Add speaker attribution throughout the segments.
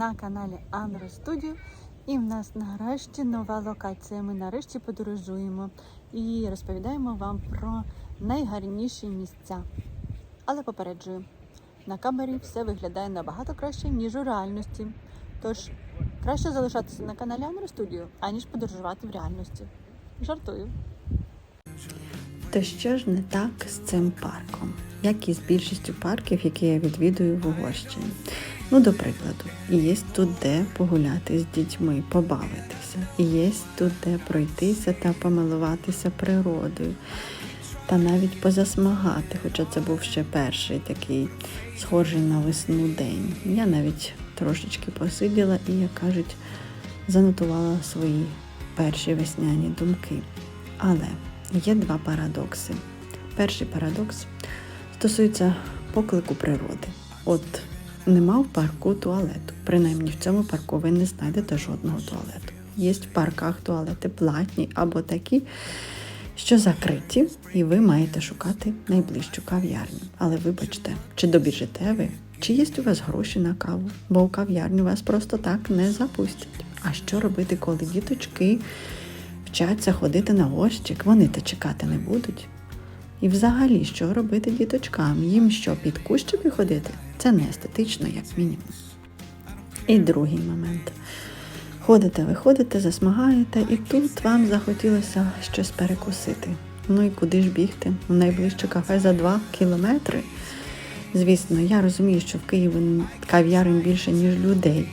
Speaker 1: на каналі Анро Студіо. І в нас нарешті нова локація. Ми нарешті подорожуємо і розповідаємо вам про найгарніші місця. Але попереджую, на камері все виглядає набагато краще, ніж у реальності. Тож краще залишатися на каналі Анро Студіо, аніж подорожувати в реальності. Жартую.
Speaker 2: То що ж не так з цим парком, як і з більшістю парків, які я відвідую в Угорщині. Ну, до прикладу, є тут де погуляти з дітьми, побавитися, є тут де пройтися та помилуватися природою, та навіть позасмагати, хоча це був ще перший такий схожий на весну день. Я навіть трошечки посиділа і, як кажуть, занотувала свої перші весняні думки. Але є два парадокси. Перший парадокс стосується поклику природи. От нема в парку туалету. Принаймні в цьому парку ви не знайдете жодного туалету. Є в парках туалети платні або такі, що закриті, і ви маєте шукати найближчу кав'ярню. Але вибачте, чи добіжите ви, чи є у вас гроші на каву, бо у кав'ярню вас просто так не запустять. А що робити, коли діточки вчаться ходити на горщик, вони то чекати не будуть. І взагалі, що робити діточкам? Їм що, під кущики ходити? Це не естетично, як мінімум. І другий момент. Ходите, ви ходите, засмагаєте, і тут вам захотілося щось перекусити. Ну і куди ж бігти? У найближче кафе за 2 кілометри. Звісно, я розумію, що в Києві кав'ярень більше, ніж людей,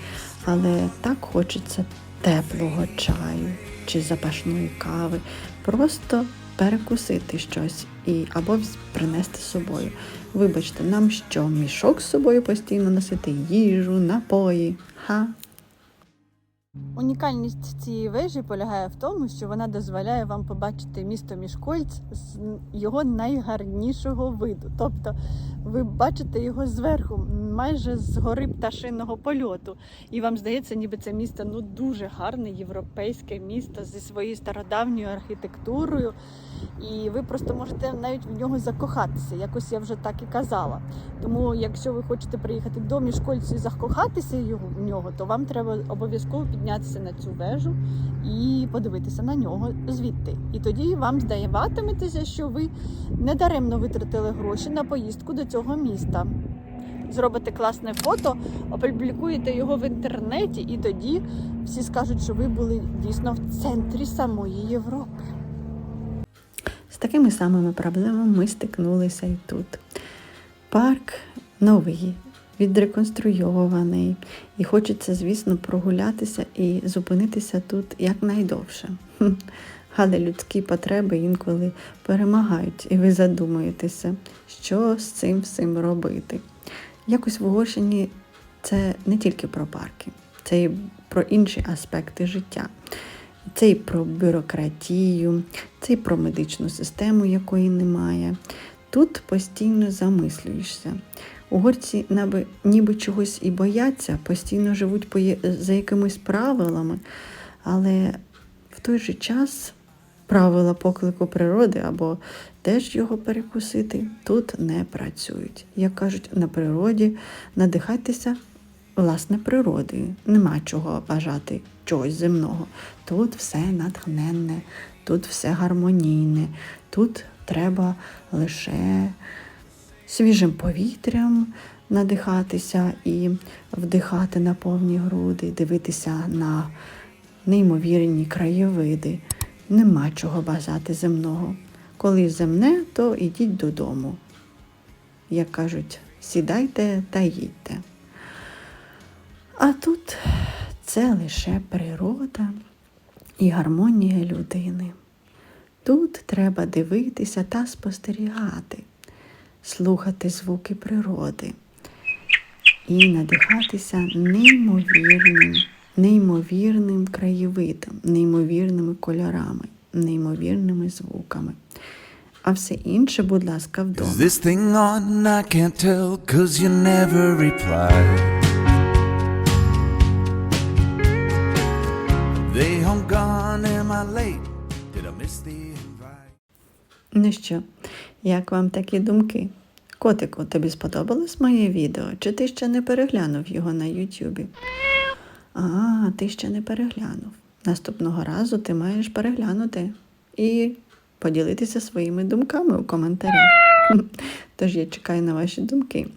Speaker 2: але так хочеться теплого чаю чи запашної кави. Просто перекусити щось і або принести з собою. Вибачте, нам що, мішок з собою постійно носити їжу, напої? Ха?
Speaker 1: Унікальність цієї вежі полягає в тому, що вона дозволяє вам побачити місто Мішкольц з його найгарнішого виду. Тобто ви бачите його зверху, майже з гори пташиного польоту. І вам здається, ніби це місто ну дуже гарне європейське місто зі своєю стародавньою архітектурою. І ви просто можете навіть в нього закохатися. Якось я вже так і казала. Тому, якщо ви хочете приїхати до Мішкольцю і закохатися в нього, то вам треба обов'язково піднятися на цю вежу і подивитися на нього звідти. І тоді вам здаватиметеся, що ви недаремно витратили гроші на поїздку до цього міста. Зробите класне фото, опублікуєте його в інтернеті, і тоді всі скажуть, що ви були дійсно в центрі самої Європи.
Speaker 2: З такими самими проблемами ми стикнулися і тут. Парк новий, відреконструйований, і хочеться, звісно, прогулятися і зупинитися тут якнайдовше. Але людські потреби інколи перемагають, і ви задумуєтеся, що з цим всім робити. Якось в Угорщині це не тільки про парки, це і про інші аспекти життя. Це і про бюрократію, це і про медичну систему, якої немає. Тут постійно замислюєшся. Угорці ніби чогось і бояться, постійно живуть за якимись правилами, але в той же час правила поклику природи або теж його перекусити тут не працюють. Як кажуть, на природі надихайтеся власне природою. Нема чого бажати чогось земного. Тут все натхненне, тут все гармонійне, тут треба лише свіжим повітрям надихатися і вдихати на повні груди, дивитися на неймовірні краєвиди. Нема чого бажати земного. Коли земне, то ідіть додому. Як кажуть, сідайте та їдьте. А тут це лише природа і гармонія людини. Тут треба дивитися та спостерігати, слухати звуки природи і надихатися неймовірним, неймовірним краєвидом, неймовірними кольорами, неймовірними звуками. А все інше, будь ласка, вдома.
Speaker 3: Is this thing on? I can't tell, cause you never replied.
Speaker 2: Ну що, як вам такі думки? Котику, тобі сподобалось моє відео? Чи ти ще не переглянув його на Ютубі? А, ти ще не переглянув. Наступного разу ти маєш переглянути і поділитися своїми думками у коментарях. Тож я чекаю на ваші думки.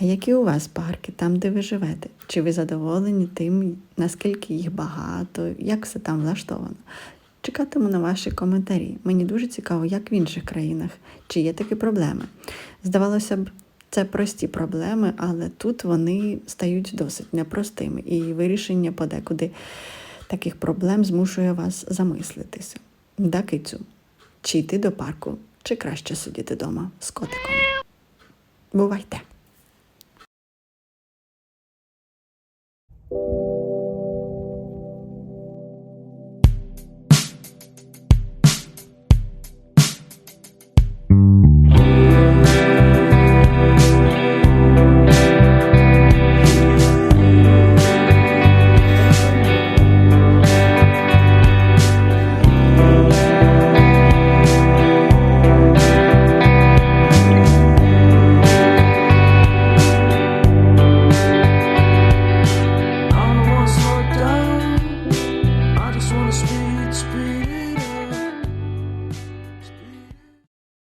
Speaker 2: А які у вас парки там, де ви живете? Чи ви задоволені тим, наскільки їх багато, як все там влаштовано? Чекатиму на ваші коментарі. Мені дуже цікаво, як в інших країнах, чи є такі проблеми. Здавалося б, це прості проблеми, але тут вони стають досить непростими, і вирішення подекуди таких проблем змушує вас замислитися. Да, кицю? Чи йти до парку, чи краще сидіти вдома з котиком? Бувайте!